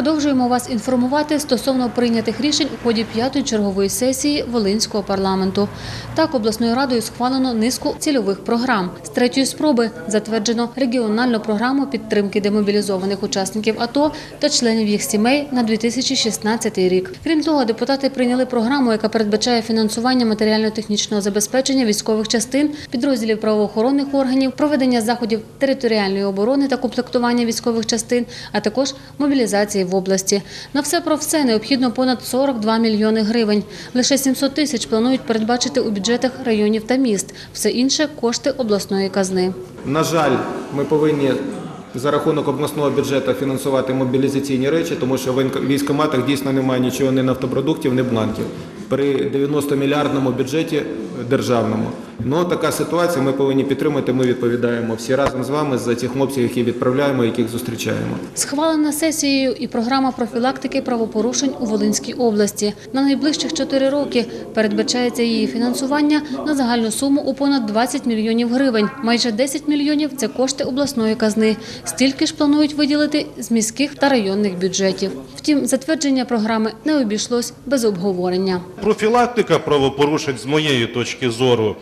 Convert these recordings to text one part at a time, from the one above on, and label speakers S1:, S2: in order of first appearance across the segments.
S1: продовжуємо вас інформувати стосовно прийнятих рішень у ході п'ятої чергової сесії Волинського парламенту. Так, обласною радою схвалено низку цільових програм. З третьої спроби затверджено регіональну програму підтримки демобілізованих учасників АТО та членів їх сімей на 2016 рік. Крім того, депутати прийняли програму, яка передбачає фінансування матеріально-технічного забезпечення військових частин, підрозділів правоохоронних органів, проведення заходів територіальної оборони та комплектування військових частин, а також мобілізації в області. На все про все необхідно понад 42 мільйони гривень. Лише 700 тисяч планують передбачити у бюджетах районів та міст. Все інше кошти обласної казни.
S2: На жаль, ми повинні за рахунок обласного бюджету фінансувати мобілізаційні речі, тому що в військоматах дійсно немає нічого ні нафтопродуктів, ні бланків. При 90-мільярдному бюджеті державному. Ну така ситуація. Ми повинні підтримати. Ми відповідаємо всі разом з вами за ті хлопців, які відправляємо, яких зустрічаємо.
S1: Схвалена сесією і програма профілактики правопорушень у Волинській області. На найближчих 4 роки передбачається її фінансування на загальну суму у понад 20 мільйонів гривень. Майже 10 мільйонів – це кошти обласної казни. Стільки ж планують виділити з міських та районних бюджетів. Втім, затвердження програми не обійшлось без обговорення.
S3: Профілактика правопорушень з моєї точки зору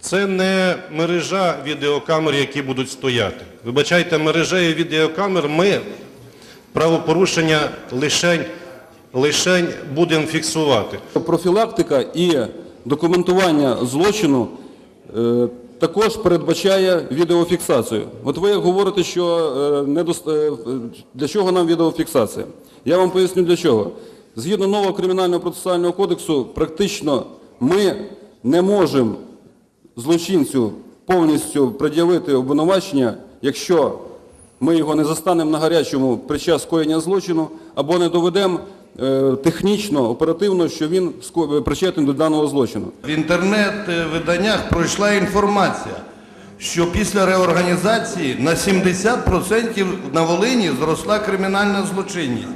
S3: це не мережа відеокамер, які будуть стояти. Вибачайте, мережею відеокамер ми правопорушення лишень, будемо фіксувати.
S4: Профілактика і документування злочину е, також передбачає відеофіксацію. От ви говорите, що е, е, для чого нам відеофіксація? Я вам поясню для чого. Згідно нового кримінального процесуального кодексу, практично ми не можемо злочинцю повністю пред'явити обвинувачення, якщо ми його не застанемо на гарячому під час скоєння злочину або не доведемо е, технічно, оперативно, що він ско- причетний до даного злочину.
S5: В інтернет-виданнях пройшла інформація, що після реорганізації на 70% на Волині зросла кримінальна злочинність.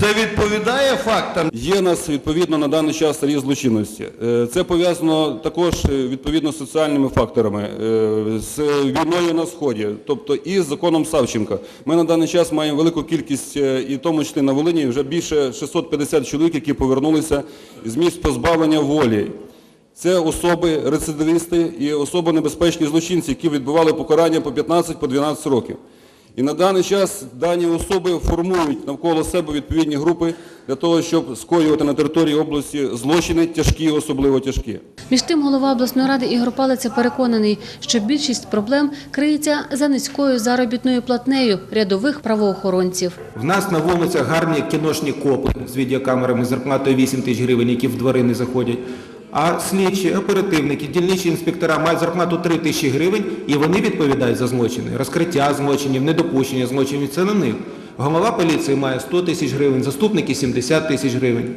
S5: Це відповідає фактам?
S4: Є нас відповідно на даний час ріст злочинності. Е, Це пов'язано також е, відповідно з соціальними факторами, е, з війною на сході, тобто і з законом Савченка. Ми на даний час маємо велику кількість, і в тому числі на Волині, вже більше 650 чоловік, які повернулися з місць позбавлення волі. Це особи рецидивісти і особи небезпечні злочинці, які відбували покарання по 15 по 12 років. І на даний час дані особи формують навколо себе відповідні групи для того, щоб скоювати на території області злочини тяжкі, особливо тяжкі.
S1: Між тим, голова обласної ради Ігор Палиця переконаний, що більшість проблем криється за низькою заробітною платнею рядових правоохоронців.
S2: В нас на вулицях гарні кіношні копи з відеокамерами зарплатою 8 тисяч гривень, які в двори не заходять. А слідчі, оперативники, дільничі інспектора мають зарплату 3 тисячі гривень і вони відповідають за злочини. Розкриття злочинів, недопущення злочинів це на них. Голова поліції має 100 тисяч гривень, заступники 70 тисяч гривень.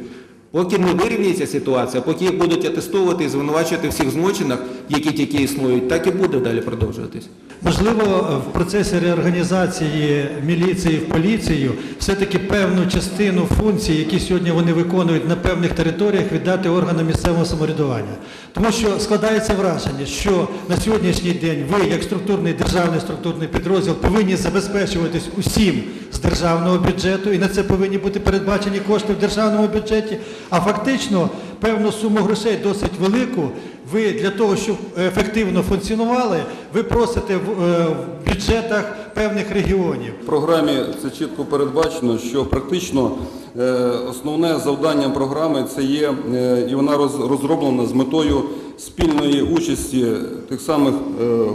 S2: Поки не вирівняється ситуація, поки їх будуть атестовувати і звинувачувати всіх злочинах, які тільки існують, так і буде далі продовжуватись.
S6: Можливо, в процесі реорганізації міліції в поліцію все-таки певну частину функцій, які сьогодні вони виконують на певних територіях, віддати органам місцевого самоврядування. Тому що складається враження, що на сьогоднішній день ви, як структурний державний структурний підрозділ, повинні забезпечуватись усім державного бюджету, і на це повинні бути передбачені кошти в державному бюджеті. А фактично певну суму грошей досить велику. Ви для того, щоб ефективно функціонували, ви просите в, е, бюджетах певних регіонів.
S4: В програмі це чітко передбачено, що практично е, основне завдання програми це є, е, і вона роз- розроблена з метою спільної участі тих самих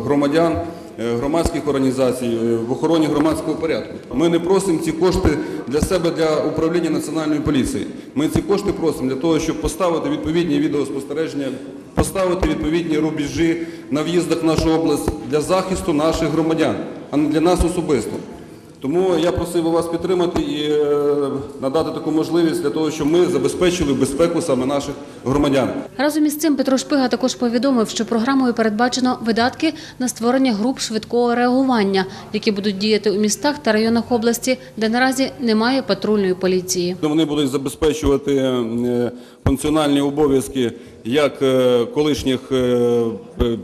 S4: громадян, громадських організацій е, в охороні громадського порядку. Ми не просимо ці кошти для себе, для управління національної поліції. Ми ці кошти просимо для того, щоб поставити відповідні відеоспостереження, поставити відповідні рубежі на в'їздах в нашу область для захисту наших громадян, а не для нас особисто. Тому я просив би вас підтримати і е, надати таку можливість для того, щоб ми забезпечили безпеку саме наших громадян.
S1: Разом із цим Петро Шпига також повідомив, що програмою передбачено видатки на створення груп швидкого реагування, які будуть діяти у містах та районах області, де наразі немає патрульної поліції.
S4: Вони будуть забезпечувати е, функціональні обов'язки як е, колишніх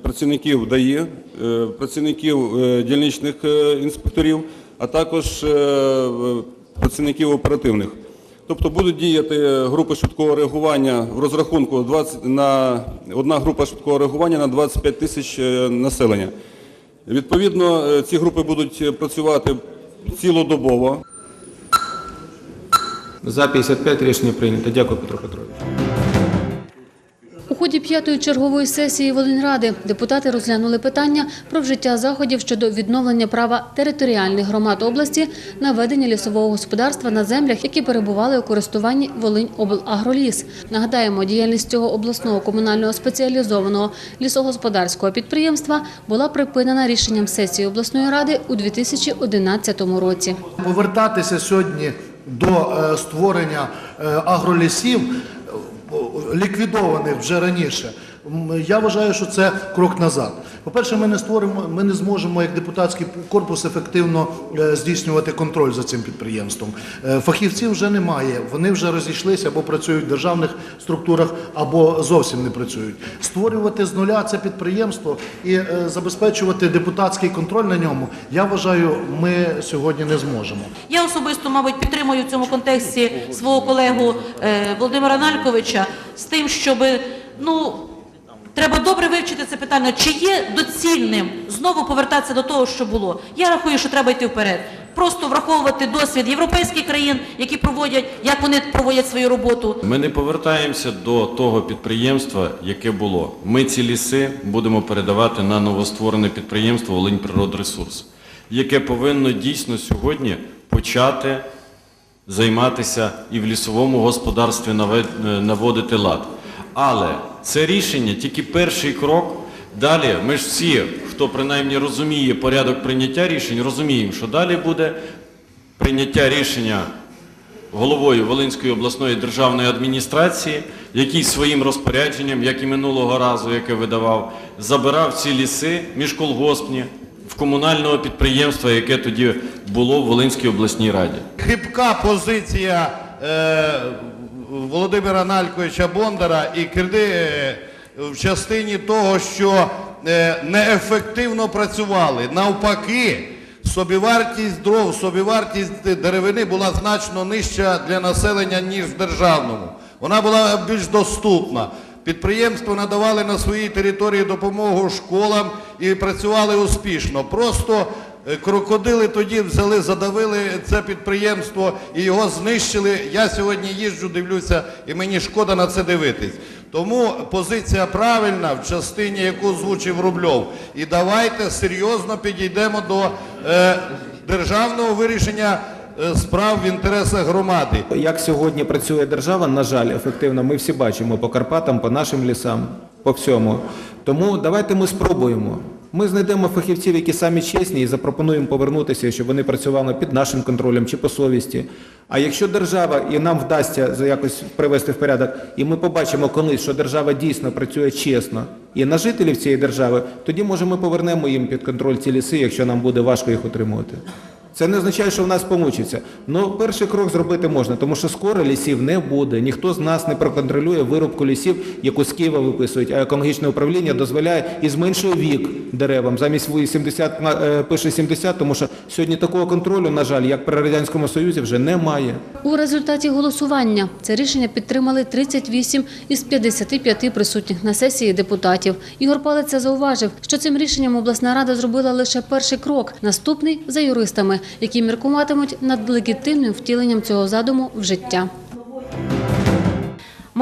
S4: працівників ДАІ, працівників дільничних інспекторів, а також е, працівників оперативних. Тобто будуть діяти групи швидкого реагування в розрахунку 20 на одна група швидкого реагування на 25 тисяч е, населення. Відповідно, е, ці групи будуть працювати цілодобово.
S2: За 55 рішення прийнято. Дякую, Петро Петрович.
S1: П'ятої чергової сесії Волиньради депутати розглянули питання про вжиття заходів щодо відновлення права територіальних громад області на ведення лісового господарства на землях, які перебували у користуванні Волинь-облагроліс. Нагадаємо, діяльність цього обласного комунального спеціалізованого лісогосподарського підприємства була припинена рішенням сесії обласної ради у 2011 році.
S7: Повертатися сьогодні до е, створення е, агролісів, ліквідованих вже раніше, я вважаю, що це крок назад. По-перше, ми не створимо, ми не зможемо як депутатський корпус ефективно е, здійснювати контроль за цим підприємством. Е, Фахівців вже немає, вони вже розійшлися або працюють в державних структурах, або зовсім не працюють. Створювати з нуля це підприємство і е, забезпечувати депутатський контроль на ньому, я вважаю, ми сьогодні не зможемо.
S8: Я особисто, мабуть, підтримую в цьому контексті свого колегу Володимира Нальковича з тим, щоб ну. Треба добре вивчити це питання, чи є доцільним знову повертатися до того, що було. Я рахую, що треба йти вперед. Просто враховувати досвід європейських країн, які проводять, як вони проводять свою роботу.
S9: Ми не повертаємося до того підприємства, яке було. Ми ці ліси будемо передавати на новостворене підприємство «Волиньприродресурс», яке повинно дійсно сьогодні почати займатися і в лісовому господарстві е, наводити лад. Але це рішення тільки перший крок. Далі ми ж всі, хто принаймні розуміє порядок прийняття рішень, розуміємо, що далі буде прийняття рішення головою Волинської обласної державної адміністрації, який своїм розпорядженням, як і минулого разу, яке видавав, забирав ці ліси міжколгоспні в комунального підприємства, яке тоді було в Волинській обласній раді.
S5: Хибка позиція е, Володимира Нальковича Бондара і Кирди е, в частині того, що е, неефективно працювали. Навпаки, собівартість дров, собівартість деревини була значно нижча для населення, ніж в державному. Вона була більш доступна. Підприємства надавали на своїй території допомогу школам і працювали успішно. Просто крокодили тоді взяли, задавили це підприємство і його знищили. Я сьогодні їжджу, дивлюся, і мені шкода на це дивитись. Тому позиція правильна в частині, яку озвучив Рубльов. І давайте серйозно підійдемо до е, державного вирішення е, справ в інтересах громади.
S2: Як сьогодні працює держава, на жаль, ефективно, ми всі бачимо по Карпатам, по нашим лісам, по всьому. Тому давайте ми спробуємо. Ми знайдемо фахівців, які самі чесні, і запропонуємо повернутися, щоб вони працювали під нашим контролем чи по совісті. А якщо держава і нам вдасться якось привести в порядок, і ми побачимо колись, що держава дійсно працює чесно і на жителів цієї держави, тоді може ми повернемо їм під контроль ці ліси, якщо нам буде важко їх утримувати. Це не означає, що в нас вийде. Ну, перший крок зробити можна, тому що скоро лісів не буде. Ніхто з нас не проконтролює вирубку лісів, яку з Києва виписують, а екологічне управління дозволяє і зменшує вік деревам. Замість 70 е, пише 70, тому що сьогодні такого контролю, на жаль, як при Радянському Союзі, вже немає.
S1: У результаті голосування це рішення підтримали 38 із 55 присутніх на сесії депутатів. Ігор Палиця зауважив, що цим рішенням обласна рада зробила лише перший крок, наступний за юристами, які міркуватимуть над легітимним втіленням цього задуму в життя.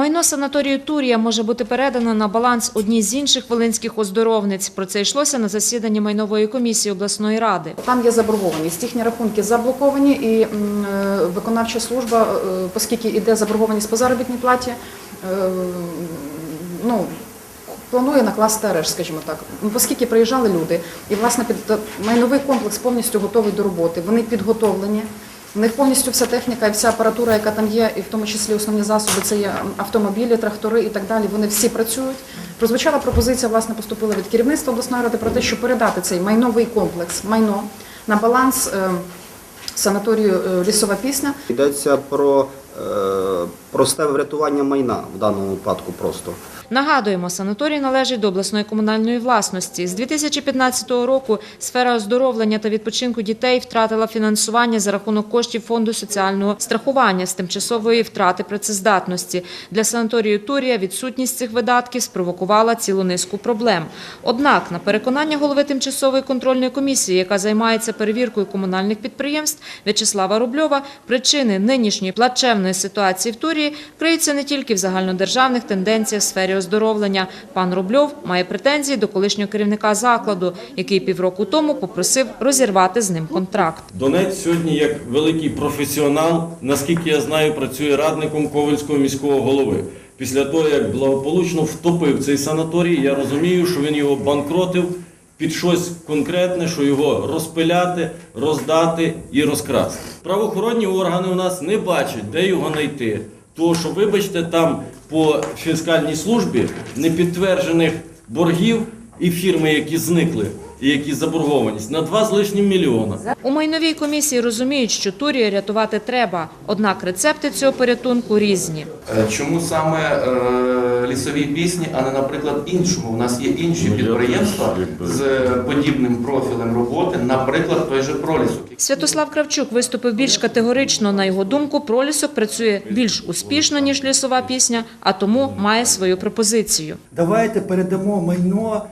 S10: Майно санаторію Турія може бути передано на баланс одній з інших волинських оздоровниць. Про це йшлося на засіданні майнової комісії обласної ради.
S11: Там є заборгованість. Їхні рахунки заблоковані, і е, виконавча служба, е, оскільки йде заборгованість по заробітній платі, е, ну. Планує накласти арешт, скажімо так, Ну, оскільки приїжджали люди, і власне під майновий комплекс повністю готовий до роботи. Вони підготовлені. В них повністю вся техніка і вся апаратура, яка там є, і в тому числі основні засоби, це є автомобілі, трактори і так далі. Вони всі працюють. Прозвучала пропозиція, власне, поступила від керівництва обласної ради про те, щоб передати цей майновий комплекс, майно на баланс е, санаторію е, лісова пісня.
S12: Йдеться про е, просте врятування майна в даному випадку просто.
S10: Нагадуємо, санаторій належить до обласної комунальної власності. З 2015 року сфера оздоровлення та відпочинку дітей втратила фінансування за рахунок коштів фонду соціального страхування з тимчасової втрати працездатності. Для санаторію Турія відсутність цих видатків спровокувала цілу низку проблем. Однак, на переконання голови тимчасової контрольної комісії, яка займається перевіркою комунальних підприємств В'ячеслава Рубльова, причини нинішньої плачевної ситуації в Турії криються не тільки в загальнодержавних тенденціях сфері оздоровлення. Пан Рубльов має претензії до колишнього керівника закладу, який півроку тому попросив розірвати з ним контракт.
S9: Донець сьогодні, як великий професіонал, наскільки я знаю, працює радником Ковальського міського голови. Після того, як благополучно втопив цей санаторій, я розумію, що він його банкротив під щось конкретне, що його розпиляти, роздати і розкрасти. Правоохоронні органи у нас не бачать, де його знайти. Тому що, вибачте, там по фіскальній службі непідтверджених боргів і фірми, які зникли, які заборгованість на 2 з лишнім мільйона.
S10: У майновій комісії розуміють, що Турію рятувати треба, однак рецепти цього порятунку різні.
S12: Е, Чому саме е, лісові пісні, а не, наприклад, іншому? У нас є інші
S9: Ну,
S12: підприємства з подібним профілем роботи, наприклад, той же пролісок.
S10: Святослав Кравчук виступив більш категорично. На його думку, пролісок працює більш успішно, ніж лісова пісня, а тому має свою пропозицію.
S6: Давайте передамо майно е,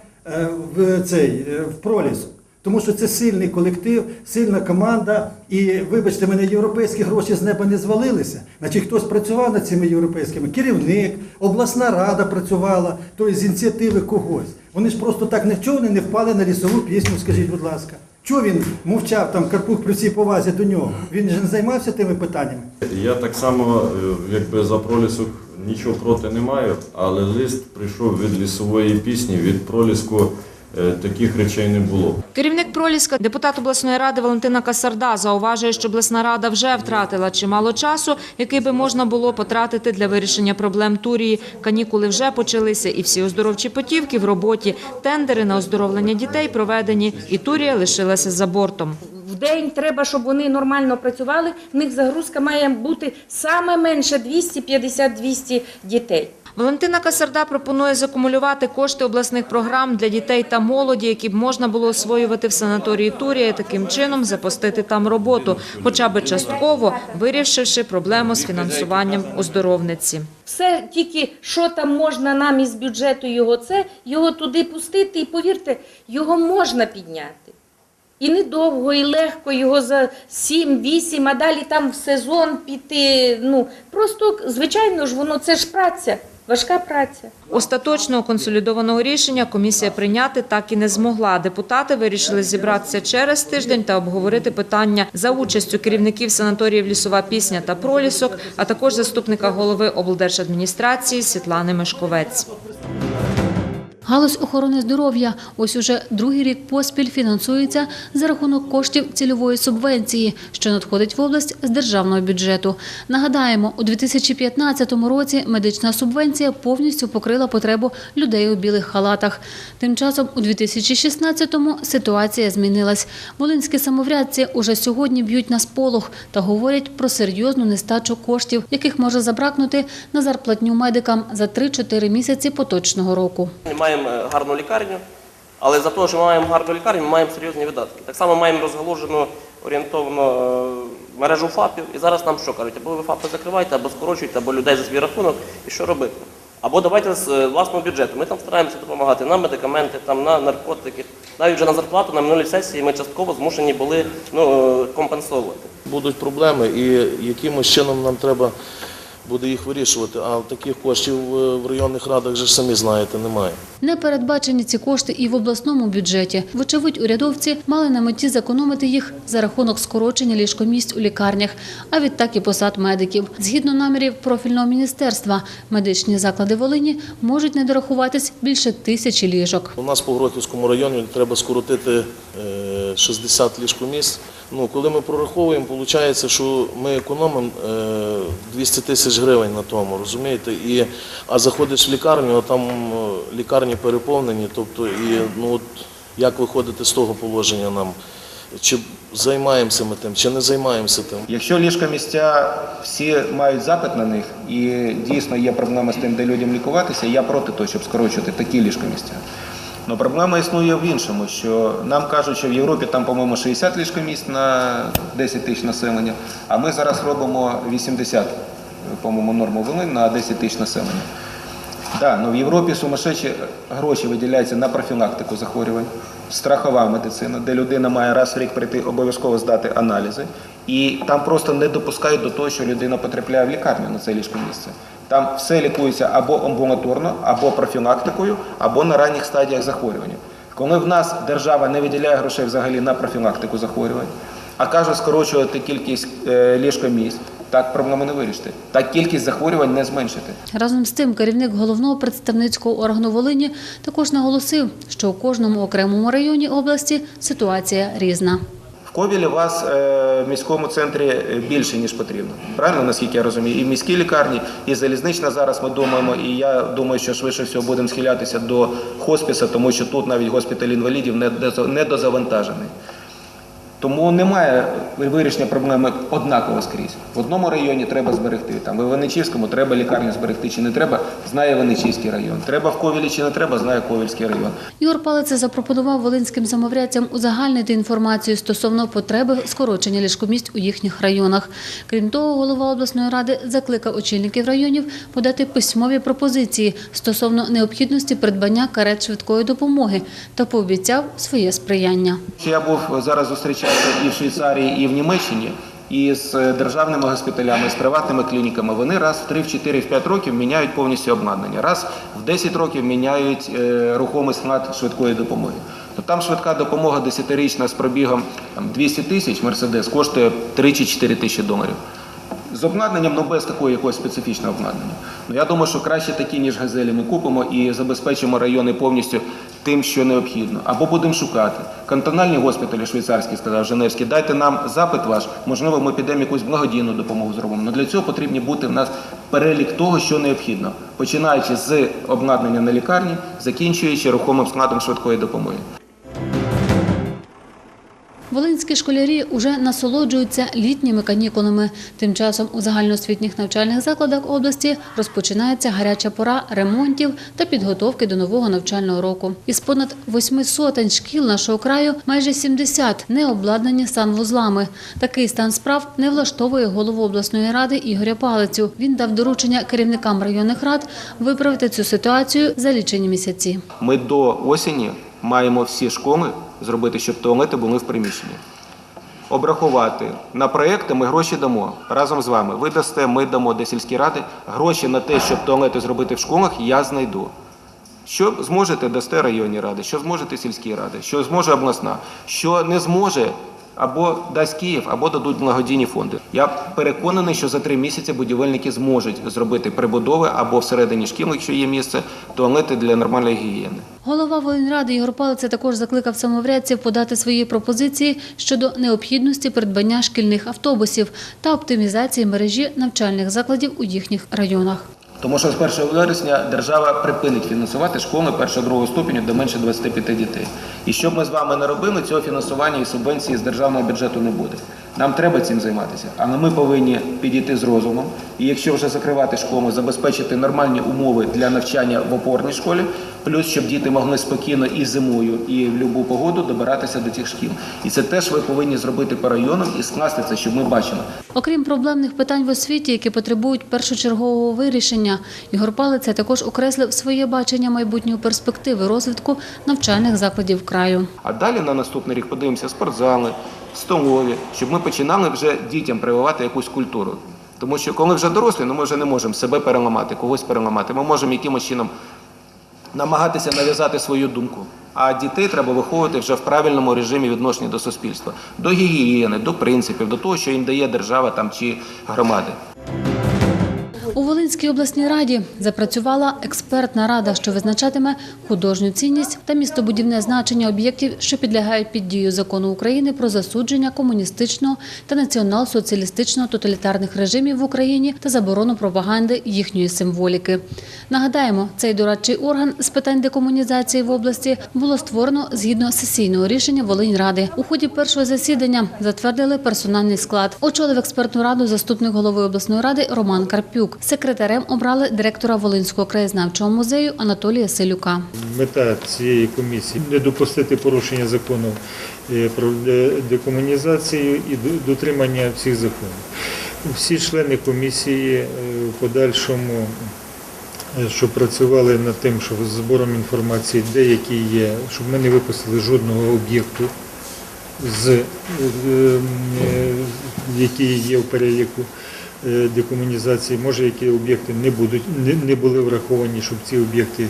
S6: в цей е, в пролісок. Тому що це сильний колектив, сильна команда. І вибачте мене, європейські гроші з неба не звалилися. Значить, хтось працював над цими європейськими, керівник, обласна рада працювала, тобто з ініціативи когось. Вони ж просто так нічого вони не впали на лісову пісню, скажіть, будь ласка. Чого він мовчав там Карпух при всій повазі до нього? Він же не займався тими питаннями.
S9: Я так само, е, якби за пролісок нічого проти не маю, але лист прийшов від лісової пісні, від проліску таких речей не було.
S10: Керівник Проліска, депутат обласної ради Валентина Касарда, зауважує, що обласна рада вже втратила чимало часу, який би можна було потратити для вирішення проблем Турії. Канікули вже почалися, і всі оздоровчі потівки в роботі. Тендери на оздоровлення дітей проведені, і Турія лишилася за бортом.
S13: В день треба, щоб вони нормально працювали. В них загрузка має бути саме менше 250-200 дітей.
S10: Валентина Касарда пропонує закумулювати кошти обласних програм для дітей та молоді, які б можна було освоювати в санаторії Турія, таким чином запустити там роботу, хоча б частково вирішивши проблему з фінансуванням оздоровниці.
S13: Все тільки що там можна нам із бюджету його це, його туди пустити, і повірте, його можна підняти. І недовго, і легко його за 7-8, а далі там в сезон піти. Ну просто звичайно ж воно це ж праця, важка праця.
S10: Остаточного консолідованого рішення комісія прийняти так і не змогла. Депутати вирішили зібратися через тиждень та обговорити питання за участю керівників санаторіїв Лісова пісня та Пролісок, а також заступника голови облдержадміністрації Світлани Мешковець.
S1: Галузь охорони здоров'я ось уже другий рік поспіль фінансується за рахунок коштів цільової субвенції, що надходить в область з державного бюджету. Нагадаємо, у 2015 році медична субвенція повністю покрила потребу людей у білих халатах. Тим часом у 2016-му ситуація змінилась. Волинські самоврядці уже сьогодні б'ють на сполох та говорять про серйозну нестачу коштів, яких може забракнути на зарплатню медикам за 3-4 місяці поточного року.
S14: Ми маємо е, гарну лікарню, але за те, що ми маємо гарну лікарню, ми маємо серйозні видатки. Так само маємо розгалужену орієнтовно е, мережу ФАПів. І зараз нам що кажуть, або ви ФАПи закриваєте, або скорочуєте, або людей за свій рахунок, і що робити? Або давайте з е, власного бюджету. Ми там стараємося допомагати на медикаменти, там, на наркотики. Навіть вже на зарплату на минулій сесії ми частково змушені були ну, компенсовувати.
S15: будуть проблеми, і якимось чином нам треба буде їх вирішувати. А таких коштів е, в районних радах же ж самі знаєте, немає.
S1: Не передбачені ці кошти і в обласному бюджеті. Вочевидь, урядовці мали на меті зекономити їх за рахунок скорочення ліжкомісць у лікарнях, а відтак і посад медиків. Згідно намірів профільного міністерства, медичні заклади Волині можуть не дорахуватись більше тисячі ліжок.
S15: У нас по Гротівському районі треба скоротити е, 60 ліжкомісць. Ну, коли ми прораховуємо, виходить, що ми економимо е, 200 тисяч гривень на тому, розумієте? І, а заходиш в лікарню, а там е, лікарні переповнені, тобто, і ну, от, як виходити з того положення нам? Чи займаємося ми тим чи не займаємося тим.
S2: Якщо ліжка місця всі мають запит на них і дійсно є проблема з тим, де людям лікуватися, я проти того, щоб скорочувати такі ліжка місця. Но проблема існує в іншому, що нам кажуть, що в Європі там, по-моєму, 60 ліжкомісць на 10 тисяч населення, а ми зараз робимо 80, по-моєму, норму вели на 10 тисяч населення. Да, ну в Європі сумасшедші гроші виділяються на профілактику захворювань, страхова медицина, де людина має раз в рік прийти обов'язково здати аналізи, і там просто не допускають до того, що людина потрапляє в лікарню на це ліжко місце. Там все лікується або амбулаторно, або профілактикою, або на ранніх стадіях захворювання. Коли в нас держава не виділяє грошей взагалі на профілактику захворювань, а каже скорочувати кількість е, ліжкомісць, так проблему не вирішити. Так кількість захворювань не зменшити.
S1: Разом з тим, керівник головного представницького органу Волині також наголосив, що у кожному окремому районі області ситуація різна.
S2: Ковілі вас е, в міському центрі е, більше, ніж потрібно. Правильно, наскільки я розумію? І в міській лікарні, і залізнична зараз ми думаємо, і я думаю, що швидше всього будемо схилятися до хоспіса, тому що тут навіть госпіталь інвалідів не дозавантажений. Тому немає вирішення проблеми однаково скрізь. В одному районі треба зберегти, там в Іваничівському треба лікарню зберегти чи не треба, знає Іваничівський район. Треба в Ковілі чи не треба, знає Ковільський район.
S1: Ігор Палеце запропонував волинським замоврядцям узагальнити інформацію стосовно потреби скорочення ліжкомісць у їхніх районах. Крім того, голова обласної ради закликав очільників районів подати письмові пропозиції стосовно необхідності придбання карет швидкої допомоги та пообіцяв своє сприяння.
S2: Я був зараз зустрічався і в Швейцарії, і в Німеччині. І з е, державними госпіталями, з приватними клініками вони раз в 3, в 4, в 5 років міняють повністю обладнання. Раз в 10 років міняють е, рухомий склад швидкої допомоги. То там швидка допомога 10-річна з пробігом там, 200 тисяч Мерседес коштує 3 чи 4 тисячі доларів. З обладнанням, ну без такого якогось специфічного обладнання. Ну я думаю, що краще такі, ніж газелі, ми купимо і забезпечимо райони повністю тим, що необхідно. Або будемо шукати. Кантональні госпіталі швейцарські, сказав Женевський, дайте нам запит ваш, можливо, ми підемо якусь благодійну допомогу зробимо. Но для цього потрібні бути в нас перелік того, що необхідно, починаючи з обладнання на лікарні, закінчуючи рухомим складом швидкої допомоги.
S1: Волинські школярі уже насолоджуються літніми канікулами. Тим часом у загальноосвітніх навчальних закладах області розпочинається гаряча пора ремонтів та підготовки до нового навчального року. Із понад восьми сотень шкіл нашого краю майже 70 не обладнані санвузлами. Такий стан справ не влаштовує голову обласної ради Ігоря Палицю. Він дав доручення керівникам районних рад виправити цю ситуацію за лічені місяці.
S2: Ми до осені маємо всі школи зробити, щоб туалети були в приміщенні. Обрахувати на проекти ми гроші дамо разом з вами. Ви дасте, ми дамо де сільські ради. Гроші на те, щоб туалети зробити в школах, я знайду. Що зможете, дасте районні ради, що зможете сільські ради, що зможе обласна, що не зможе, або дасть Київ, або дадуть благодійні фонди. Я переконаний, що за три місяці будівельники зможуть зробити прибудови або всередині шкіл, якщо є місце, туалети для нормальної гігієни.
S1: Голова Волинради Ігор Палиця також закликав самоврядців подати свої пропозиції щодо необхідності придбання шкільних автобусів та оптимізації мережі навчальних закладів у їхніх районах.
S2: Тому що з 1 вересня держава припинить фінансувати школи першого-другого ступеню до менше 25 дітей. І що б ми з вами не робили, цього фінансування і субвенції з державного бюджету не буде. Нам треба цим займатися, але ми повинні підійти з розумом. І якщо вже закривати школу, забезпечити нормальні умови для навчання в опорній школі, плюс щоб діти могли спокійно і зимою, і в будь-яку погоду добиратися до цих шкіл. І це теж ви повинні зробити по районам і скласти це, щоб ми бачили.
S1: Окрім проблемних питань в освіті, які потребують першочергового вирішення, Ігор Палиця також окреслив своє бачення майбутньої перспективи розвитку навчальних закладів краю.
S2: А далі на наступний рік подивимося спортзали, столові, щоб ми починали вже дітям прививати якусь культуру. Тому що коли вже дорослі, ну ми вже не можемо себе переламати, когось переламати. Ми можемо якимось чином намагатися нав'язати свою думку. А дітей треба виховувати вже в правильному режимі відношення до суспільства, до гігієни, до принципів, до того, що їм дає держава там чи громади.
S1: У Волинській обласній раді запрацювала експертна рада, що визначатиме художню цінність та містобудівне значення об'єктів, що підлягають під дію закону України про засудження комуністичного та націонал-соціалістичного тоталітарних режимів в Україні та заборону пропаганди їхньої символіки. Нагадаємо, цей дорадчий орган з питань декомунізації в області було створено згідно сесійного рішення Волиньради. У ході першого засідання затвердили персональний склад. Очолив експертну раду заступник голови обласної ради Роман Карпюк. Секретарем обрали директора Волинського краєзнавчого музею Анатолія Селюка.
S16: Мета цієї комісії не допустити порушення закону е, про декомунізацію і дотримання всіх законів. Всі члени комісії е, в подальшому, е, що працювали над тим, що з збором інформації, деякі є, щоб ми не випустили жодного об'єкту, е, е, є в переліку е, декомунізації, може, які об'єкти не будуть не, були враховані, щоб ці об'єкти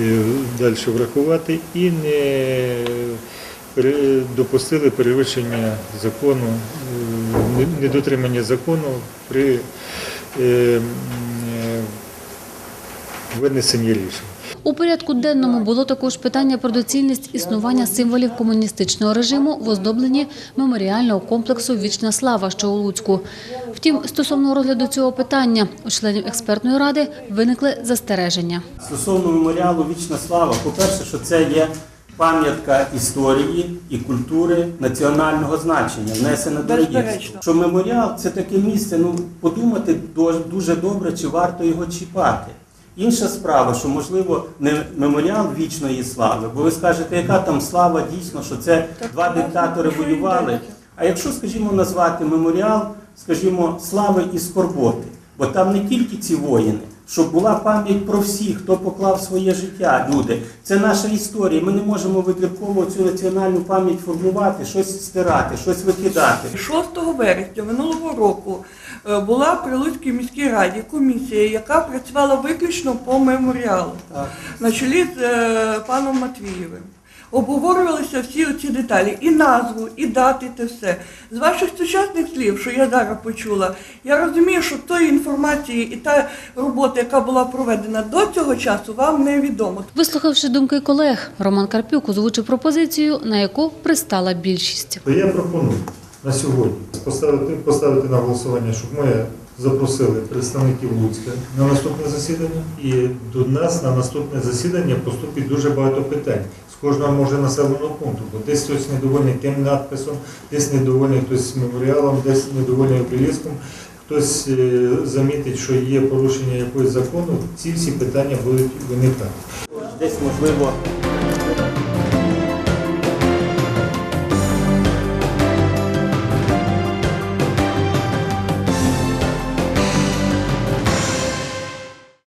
S16: е, далі врахувати, і не допустили перевищення закону, е, недотримання закону при е, е, винесенні рішень.
S1: У порядку денному було також питання про доцільність існування символів комуністичного режиму в оздобленні меморіального комплексу Вічна слава, що у Луцьку. Втім, стосовно розгляду цього питання у членів експертної ради виникли застереження.
S17: Стосовно меморіалу Вічна слава, по-перше, що це є пам'ятка історії і культури національного значення, внесена до реєстру. Що меморіал це таке місце, ну подумати до- дуже добре, чи варто його чіпати. Інша справа, що можливо не меморіал вічної слави, бо ви скажете, яка там слава дійсно, що це два диктатори воювали. А якщо, скажімо, назвати меморіал, скажімо, слави і скорботи, бо там не тільки ці воїни, щоб була пам'ять про всіх, хто поклав своє життя, люди. Це наша історія. Ми не можемо вибірково цю національну пам'ять формувати, щось стирати, щось викидати.
S18: 6 вересня минулого року е, була при Луцькій міській раді комісія, яка працювала виключно по меморіалу на чолі з е, паном Матвієвим. Обговорювалися всі ці деталі, і назву, і дати, те все. З ваших сучасних слів, що я зараз почула, я розумію, що тої інформації і та робота, яка була проведена до цього часу, вам невідомо.
S1: Вислухавши думки колег, Роман Карпюк озвучив пропозицію, на яку пристала більшість.
S16: Я пропоную на сьогодні поставити, поставити на голосування, щоб ми запросили представників Луцька на наступне засідання. І до нас на наступне засідання поступить дуже багато питань з кожного може населеного пункту. Бо десь хтось недовольний тим надписом, десь недовольний хтось меморіалом, десь недовольний обеліском. Хтось е, замітить, що є порушення якогось закону, ці всі питання будуть виникати.
S17: Десь можливо